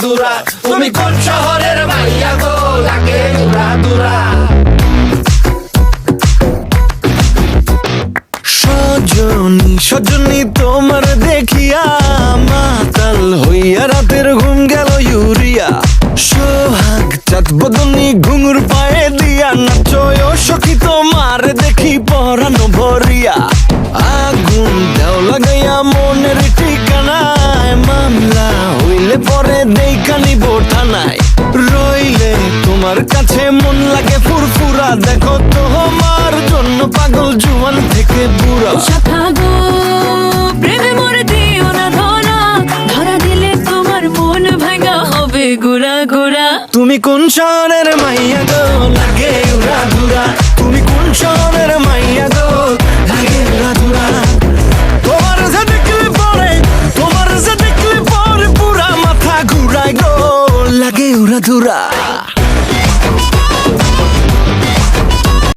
দুরা তুমি কোন শহরের মাইয়া গো? সজনী সজনী তোমার দেখিয়া মাতাল হইয়া রাতের ঘুম গেল ইউরিয়া। সোহাগ, চাঁদ বদনি ঘুঙুর পায়ে দিয়া নাচয় সখী তোমার দেখি পরানো ভরিয়া। আগুন দেও লাগাইয়া হইলে পরে দেইখানি বোঠানায় রইলে তোমার কাছে মন লাগে ফুরফুরা। দেখো তোমার জন্য পাগল জুয়ান থেকে বুড়া। প্রেমে মরে দিও না ধরা। ধরা দিলে তোমার মন ভাঙা হবে গোড়া গোড়া তুমি কোন শহরের মাইয়া গো? লাগে তোমার